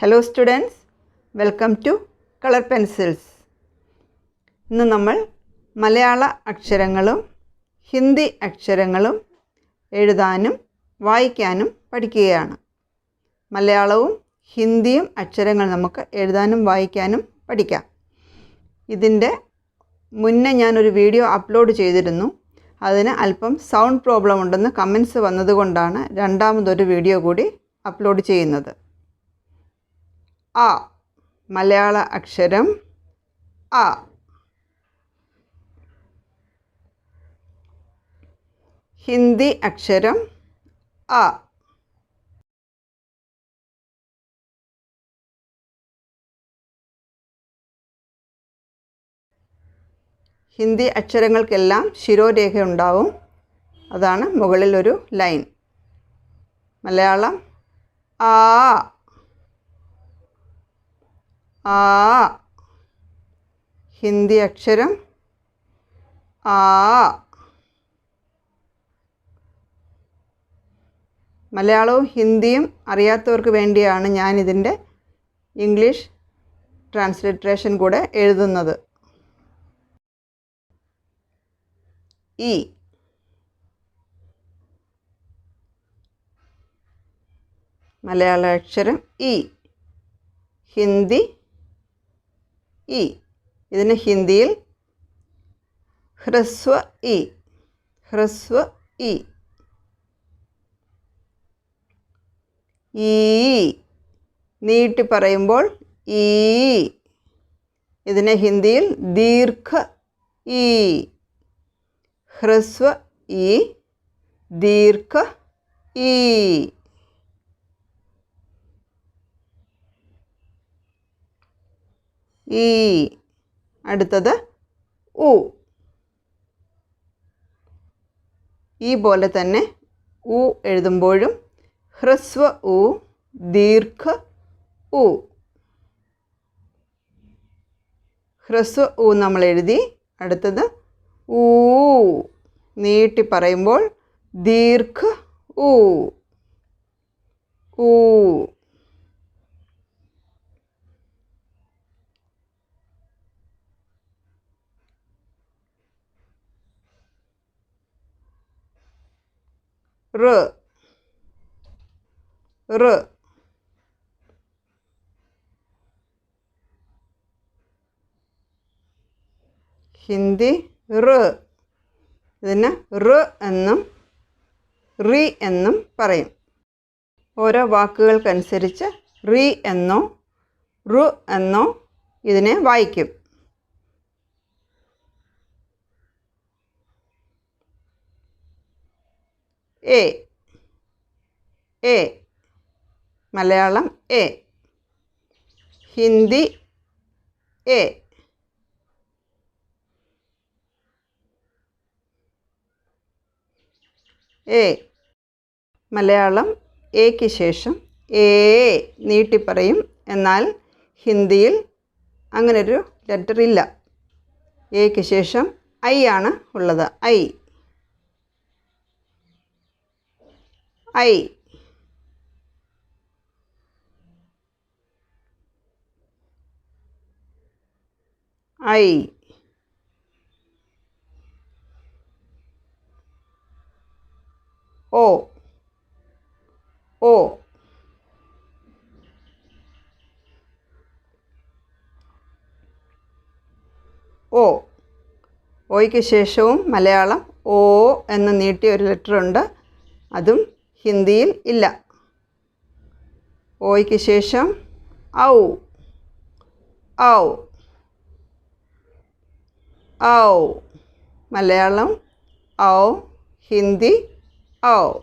Hello students welcome to colour pencils ഇന്ന് നമ്മൾ മലയാള അക്ഷരങ്ങളും ഹിന്ദി അക്ഷരങ്ങളും എഴുതാനും വായിക്കാനും പഠിക്കുകയാണ്. മലയാളവും ഹിന്ദിയും അക്ഷരങ്ങൾ നമുക്ക് എഴുതാനും വായിക്കാനും പഠിക്കാം. ഇതിന്റെ മുന്നേ ഞാനൊരു വീഡിയോ അപ്ലോഡ് ചെയ്തിരുന്നു. അതിന് അല്പം സൗണ്ട് പ്രോബ്ലം ഉണ്ടെന്ന് കമൻസ് വന്നതുകൊണ്ടാണ് രണ്ടാമതൊരു വീഡിയോ കൂടി അപ്ലോഡ് ചെയ്യുന്നത്. ആ. മലയാള അക്ഷരം അ ഹിന്ദി അക്ഷരം അ ഹിന്ദി അക്ഷരങ്ങൾക്കെല്ലാം ശിരോരേഖ ഉണ്ടാവും അതാണ് മുകളിലൊരു ലൈൻ. മലയാളം ആ. ആ. ഹിന്ദി അക്ഷരം ആ. മലയാളവും ഹിന്ദിയും അറിയാത്തവർക്ക് വേണ്ടിയാണ് ഞാനിതിന്റെ ഇംഗ്ലീഷ് ട്രാൻസ്ലിട്രേഷൻ കൂടെ എഴുതുന്നത്. ഇ. മലയാള അക്ഷരം ഇ. ഹിന്ദി ഇ. ഇതിന് ഹിന്ദിയിൽ ഹ്രസ്വ ഇ. ഹ്രസ്വ ഇ. നീട്ടി പറയുമ്പോൾ ഈ. ഇതിനെ ഹിന്ദിയിൽ ദീർഘ ഈ ഹ്രസ്വ ഈ ദീർഘ ഈ ഈ അടുത്തത് ഉ. ഈ പോലെ തന്നെ ഉ എഴുതുമ്പോഴും ഹ്രസ്വ ഉ ദീർഘ ഉ. ഹ്രസ്വ ഉ നമ്മൾ എഴുതി അടുത്തത് ഊ. നീട്ടി പറയുമ്പോൾ ദീർഘ ഊ ഊ. റ്. റ്. ഹിന്ദി റ്. ഇതിന് റ് എന്നും റി എന്നും പറയും. ഓരോ വാക്കുകൾക്കനുസരിച്ച് റി എന്നോ റു എന്നോ ഇതിനെ വായിക്കും. എ. എ. മലയാളം എ. ഹിന്ദി എ. എ. മലയാളം എക്ക് ശേഷം എ. നീട്ടി പറയും എന്നാൽ ഹിന്ദിയിൽ അങ്ങനൊരു ലെറ്റർ ഇല്ല. എക്ക് ശേഷം ഐ ആണ് ഉള്ളത്. ഐ. ഐ. ഐ. ഓ. ഓ. ഓ. ഓയ്ക്ക് ശേഷവും മലയാളം ഓ എന്ന് നീട്ടിയ ഒരു ലെറ്റർ ഉണ്ട് അതും ഹിന്ദിയിൽ ഇല്ല. ഓയ്ക്ക് ശേഷം ഔ. ഔ. ഔ. മലയാളം ഔ. ഹിന്ദി ഔ.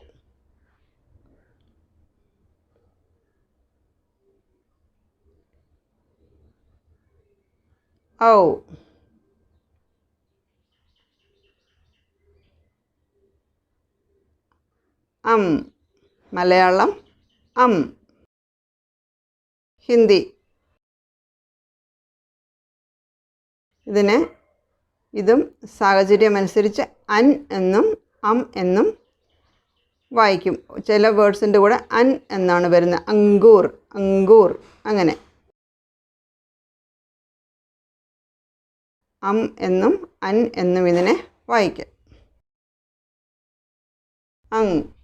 ഔ. അം. മലയാളം അം. ഹിന്ദി. ഇതിന് ഇതും സാഹചര്യമനുസരിച്ച് അൻ എന്നും അം എന്നും വായിക്കും. ചില വേർഡ്സിന്റെ കൂടെ അൻ എന്നാണ് വരുന്നത്. അങ്കൂർ അങ്കൂർ അങ്ങനെ. അം എന്നും അൻ എന്നും ഇതിനെ വായിക്കാം. അങ്.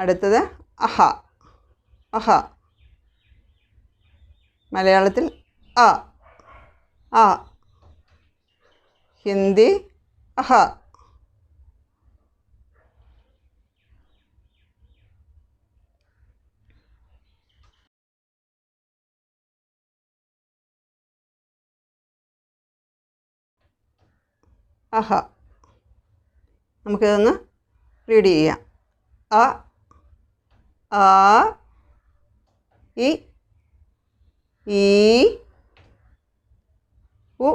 അടുത്തത് അഹ. അഹ. മലയാളത്തിൽ അ. ആ ഹിന്ദി അഹ. അഹ. നമുക്കിതൊന്ന് റീഡ് ചെയ്യാം. അ ആ ഇ ഈ ഉ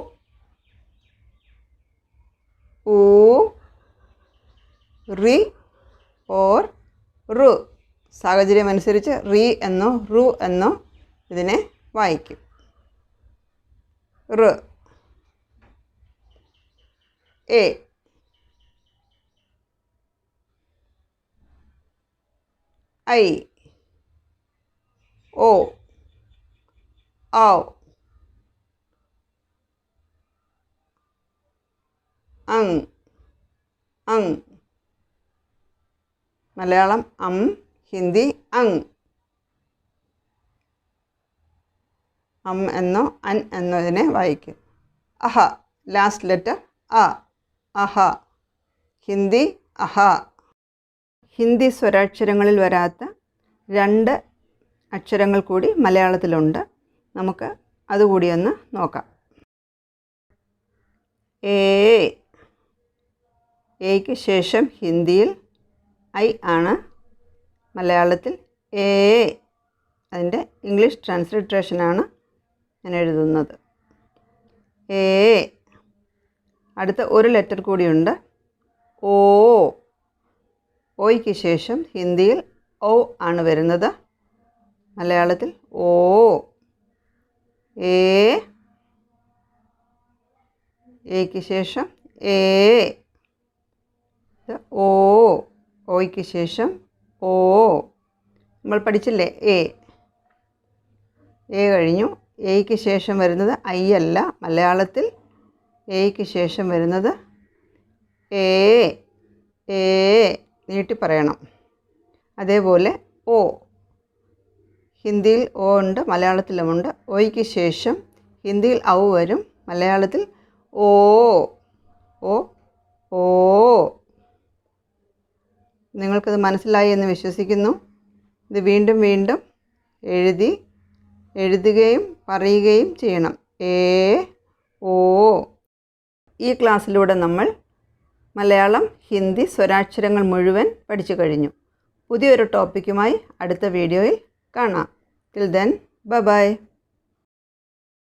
ഊ റി ഓർ റു. സാഹചര്യമനുസരിച്ച് റി എന്നോ റു എന്നോ ഇതിനെ വായിക്കും. റ. എ. ഐ. ഓ ഔ. അങ്. അങ്. മലയാളം അം ഹിന്ദി അങ്. അം എന്നോ അൻ എന്നോ ഇതിനെ വായിക്കും. അഹ ലാസ്റ്റ് ലെറ്റർ അ. അഹ. ഹിന്ദി അഹ. ഹിന്ദി സ്വരാക്ഷരങ്ങളിൽ വരാത്ത രണ്ട് അക്ഷരങ്ങൾ കൂടി മലയാളത്തിലുണ്ട്. നമുക്ക് അതുകൂടി ഒന്ന് നോക്കാം. എ എയ്ക്ക് ശേഷം ഹിന്ദിയിൽ ഐ ആണ് മലയാളത്തിൽ എ അതിന്റെ ഇംഗ്ലീഷ് ട്രാൻസ്ലിട്രേഷനാണ് ഞാൻ എഴുതുന്നത്. എ അടുത്ത ഒരു ലെറ്റർ കൂടിയുണ്ട് ഓ ഓയ്ക്ക് ശേഷം ഹിന്ദിയിൽ ഓ ആണ് വരുന്നത്. മലയാളത്തിൽ ഓ. ഏ. എയ്ക്ക് ശേഷം ഏ. ഓ. ഓയ്ക്ക് ശേഷം ഓ. നമ്മൾ പഠിച്ചില്ലേ? എ എ കഴിഞ്ഞു. എയ്ക്ക് ശേഷം വരുന്നത് ഐ അല്ല. മലയാളത്തിൽ എയ്ക്ക് ശേഷം വരുന്നത് ഏ. ഏ. നീട്ടി പറയണം അതേപോലെ ഓ ഹിന്ദിയിൽ ഓ ഉണ്ട് മലയാളത്തിലുമുണ്ട് ഓയ്ക്ക് ശേഷം ഹിന്ദിയിൽ ഔ വരും മലയാളത്തിൽ ഓ ഓ ഓ. നിങ്ങൾക്കത് മനസ്സിലായി എന്ന് വിശ്വസിക്കുന്നു. ഇത് വീണ്ടും വീണ്ടും എഴുതി എഴുതുകയും പറയുകയും ചെയ്യണം. ഏ ഓ. ഈ ക്ലാസ്സിലൂടെ നമ്മൾ മലയാളം ഹിന്ദി സ്വരാക്ഷരങ്ങൾ മുഴുവൻ പഠിച്ചു കഴിഞ്ഞു. പുതിയൊരു ടോപ്പിക്കുമായി അടുത്ത വീഡിയോയിൽ കാണാം. ടിൽ ദെൻ ബ ബൈ